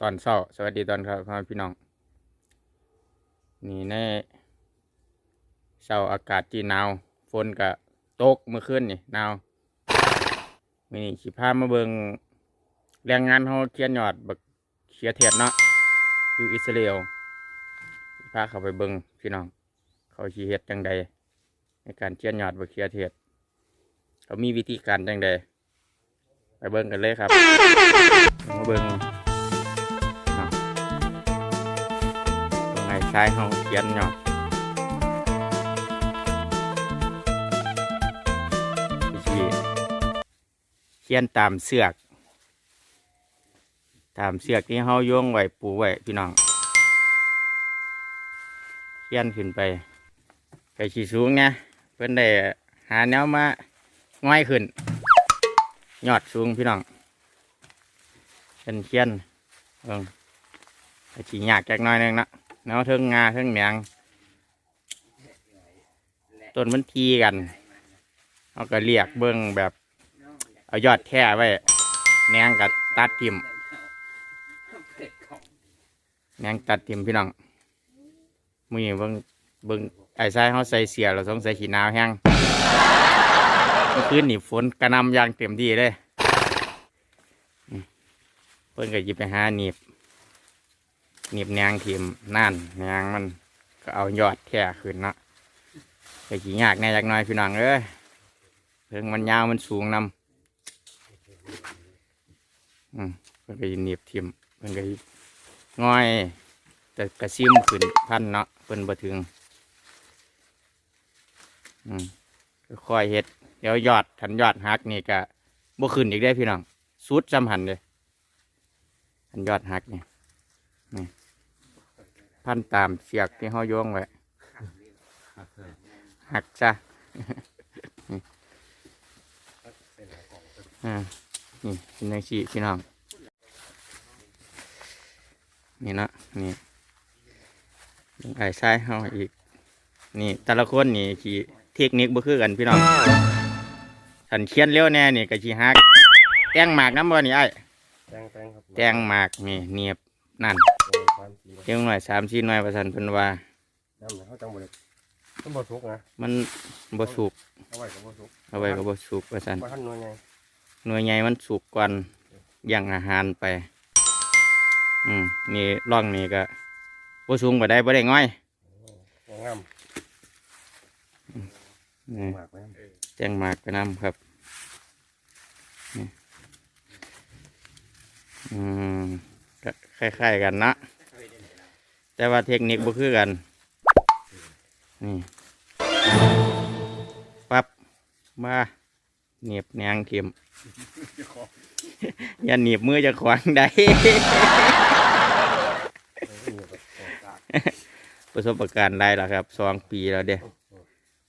ตอนเช้า สวัสดีตอนครับพ่อพี่น้อง นี่ในเช้าอากาศที่หนาวฝนก็ตกเมื่อคืนนี่หนาวมีนี่ขีพามาเบิงแรงงานเขาเขียนยอดบักเขียเทียดเนาะอยู่อิสราเอลสิพาเขาไปเบิงพี่น้อง เขาชีเฮ็ดจังใดในการเขียนยอดบักเขียเทียดเขามีวิธีการจังใดไปเบิ่งกันเลยครับ มาเบิ่งอะตรงไหนใช้เขาเขียนหยอดวิธีเขียนตามเสือก ตามเสือกที่เขาโยงไว้ปูไว้พี่น้องเขียนขึ้นไปไปขี่สูงไงเพื่อนได้หาแนวมาง่อยขึ้นยอดสูงพี่น้อง เป็นเขียนเบิ่งไอ้ขี้ยากแกกหน้อยหนึงนะแนวเทิงงาเทิงแหนงต้นมันทีกันเอาก็เรียกเบิ้งแบบเอายอดแท่ไว้แหนงกับตัดทิมแหนงตัดทิมพี่น้องมือนี้เบิ้งเบิ้งไอ้ใส่เขาใส่เสียเราต้องใส่ขีหนาวแห้งเมื่อคืนนี่ฝนกระหนำอย่างเต็มที่เลย เพิ่นก็หยิบไปหาหนีบหนีบแนงทีมนั่นแนงมันก็เอายอดแท่ขึ้นเนาะไปขี่ยากแน่จักหน่อยพี่น้องเอ้ยเพิ่งมันยาวมันสูงนำอืมเพิ่นก็หนีบทีมเพิ่นก็ง่อยแต่กระซิมขึ้นพันเนาะเพิ่นบ่ถึงอืมค่อยเฮ็ดเดี๋ยวยอดทันยอดหักนี่ก็บ่ขึ้นอีกได้พี่น้องสุดจำหันเลย ทันยอดหักนี่นี่พันตามเสียกที่เขาโยงไว้หักซะนี่อ่านี่เป็นชีพี่น้อง นี่นะนี่ไอ้ใช้เขาอีก นี่แต่ละคนนี่ขี่เทคนิคบ่คือกันพี่น้องฉันเขียนเร็วแน่นี่กะชีฮักแตงหมากน้ำบ่นี่ไอ้ แตงแตงครับแตงหมากนี่เนียบนั่นโอ้ยความจริงเทียงหน่อยสามสี่หน่อยประสันเพิ่นว่า น้ำเนี่ยเขาจังบริต้องบ่ทุกนะมันบ่สุกเอาไว้กับบ่ทุกเอาไว้ก็บ่สุกประสันว่าท่านหน่วยไงหน่วยใหญ่มันสุกก่อนย่างอาหารไป อืมนี่ร่องนี่ก็บ่สูงบ่ได้บ่ได้ง่อยโอ้งามนี่มากเลยแตงหมากไปน้ำครับ อืมก็คล้ายๆกันนะแต่ว่าเทคนิคบ่คือกัน นี่ปั๊บมาเหนียบแนงเข็มอย่าหนีบมือจะขวางได้ ประสบการณ์ได้แล้วครับสองปีแล้วเด้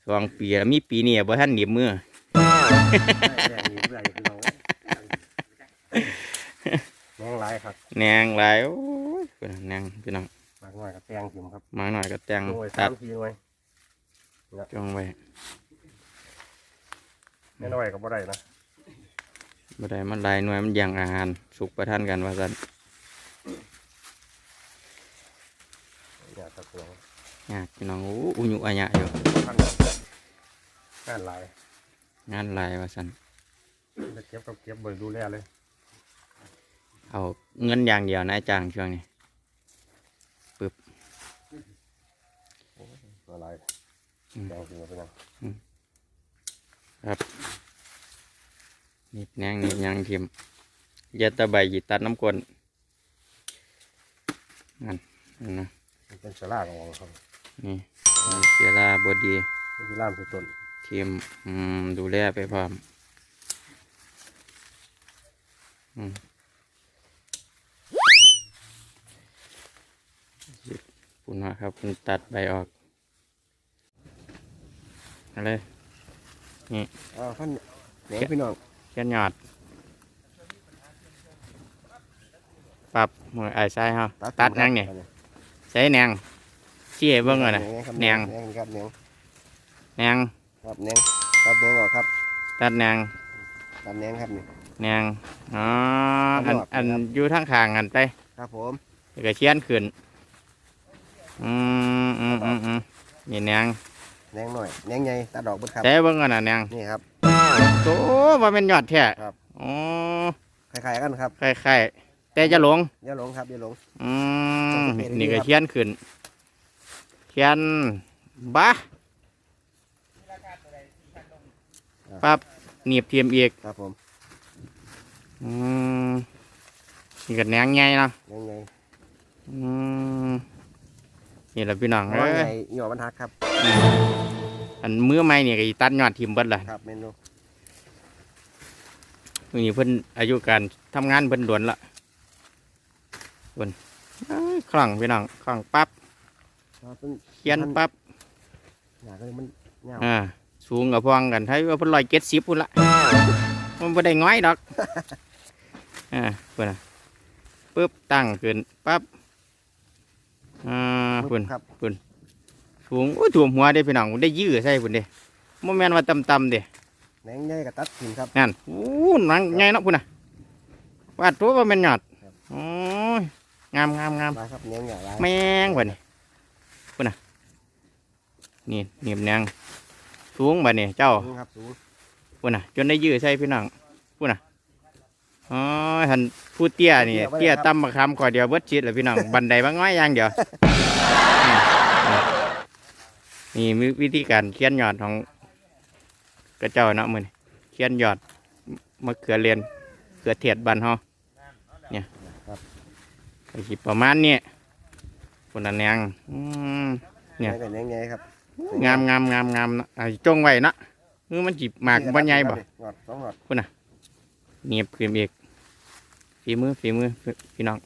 สองปีแล้วมีปีนี้บ่ท่านหนีบมือ แดงนี่เบื่ออยู่คือเราแมงหลายครับ แหนงหลายโอ้ยเพิ่นแหนงพี่น้องมากหน่อยกับแตงจิ๋มครับมาหน่อยก็แต่งหน่วยตัสาดมทีหน่วยจงไว้แม่น้อยกับบ่ได้นะบ่ได้มันหลายหน่วยมันอย่างอาหารสุกประทานกันว่าซั่นเนี่ยตะกวงยากพี่น้องโอ้อุยุอะยะอยู่ท่านงานหลายงานหลายว่าซั่นจะเก็บกับเก็บเบิ่งดูแลเลย เอาเงินอย่างเดียวนะจ้างช่วงนี้ตัวหลายอืมแดงจิ๋มเป็นยังนิดแหนงนิดหยังทิมอยาตะใบหยิตัดน้ำกวนนั่นนั่นนะมันเป็นสลาของเราครับนี่เสียลาบดีมันที่ล่ามคือต้นทีมอืมดูแลไปพร้อมอืม คุณนะครับคุณตัดใบออกเอะไรอ่าท่านแหนงพี่น้องเขียนยอดปรับมือไอ้ใช่ฮะตัดนั่งเนี่ยใช้แนงชี้ให้เบิ่งก่อนนะครับแหนงแหนงครับแหนงแนงครับแหนงครับแหนงออกครับ ตัดแนงครับแหนงครับนี่แนงอ๋อครัอับนอันครับอยู่ทางข้างกันไปคครับผมแล้วก็เขียนขึ้น อืมอืมอืมอืมนี่แนงแหนงหน่อยแหนงใหญ่ตาดอกเบิดครับแต่เบิ่งกันน่ะแนงนี่ครับ โตว่าเป็นยอดแท้ครับ อ๋อคล้ายๆกันครับคล้ายๆแต่จะหลงอย่าหลงครับอย่าหลงอืมโอเคนี่ก็ครับเขียนขึ้นเขียนบ้าปั๊บหนีบเทียมอีกครับผมอืมนี่ก็แหนงใหญ่เนาะแหนงใหญ่อืม นี่แหละพี่น้องแหนเอ้งใหยญ่หย่อบรรทัดครับ อันมือใหม่นี่ก็อีตัดยอดทิมเบิดล่ะครับเมนูมื้อนี้เพิ่นอายุการทำงานเพิ่นด่วนละเพิ่นเอ้ยคล่องพี่น้องคล่องปั๊บครับเป็นเขียนปั๊บหนาก็เลยมันเงาอ่าสูงกับพองกันถ้าว่าเพิ่นร้อยเจ็ดสิบพุ่นละมันบ่ได้ง้อยดอกอ่าเพิ่นน่ะปึ๊บตั้งขึ้นปั๊บ อ่าเพิ่นครับสูงโอ้ยถ่วมหัวเด้พี่น้องได้ยื้อใส่พุ่นเด้บ่แม่นว่าต่ำๆเด้แหนงใหญ่กับตัดถิ่นครับนั่นอู้หนังใหญ่เนาะพุ่นน่ะวาดตัวว่าแม่นยอดครับโอ้ยงามงามงามลายครับแหนงใหญ่ลายแมงบ่นี่พุ่นน่ะนี่หนีบแนงสูงบ่นี่เจ้าสูงครับสูงพุ่นน่ะจนได้ยื้อใส่พี่น้องพุ่นน่ะ อ๋อท่านผู้เตี้ยนี่ เตี้ยต่ำบักคำขอเดียวเบิดชิดเลยพี่น้อง บันไดบางน้อยอย่างเดียว นี่นี่มีวิธีการเขียนยอดของกระเจ้าเนาะมือนเขียนยอดมะเขือเรียนเขือเทียดบันเฮาเนี่ยก็สิประมาณนี้พุ่นน่ะแนงอืมเนี่ยแหนงกับแหนงใหญ่ครับงามงามงามงามเนาะอ่าจงไว้เนาะคือมันจิบหมากบ่ใหญ่บ่งอดสองงอดเนียบขึ้นอีก ฝีมือฝีมือพี่น้อง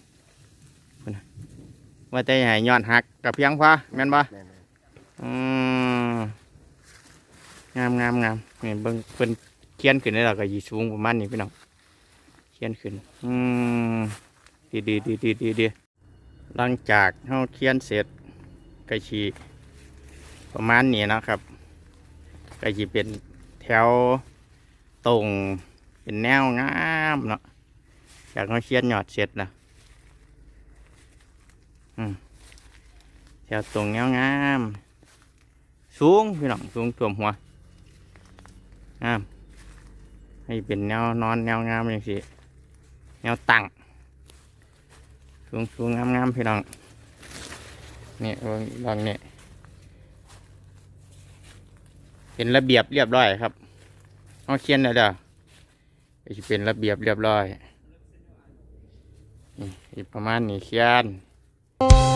พุ่นน่ะว่าแต่ให้ย้อนหักกับเพียงพอแม่นบ่แม่นอืมงามงามงามนี่เบิ่งเพิ่นเขียนขึ้นได้แล้วก็ยีสูงประมาณนี้พี่น้องเขียนขึ้น อืมดีดีดีดีดีดีหลังจากเฮาเขียนเสร็จก็ชีประมาณนี้นะครับก็ชีเป็นแถวตรงเป็นแนวงามเนาะ จากเฮาเขียนหยอดเสร็จแล้วอืมแถวตรงแนวงามสูงพี่น้องสูงท่วมหัวงามให้เป็นแนวนอนแนวงามอย่างสิแนวตั้งสูงสูงงามงามพี่น้องนี่เบิ่งลองนี่ยเป็นระเบียบเรียบร้อยครับเอาเขียนแล้วเด้อจะเป็นระเบียบเรียบร้อย นี่อีกประมาณนี้เขียน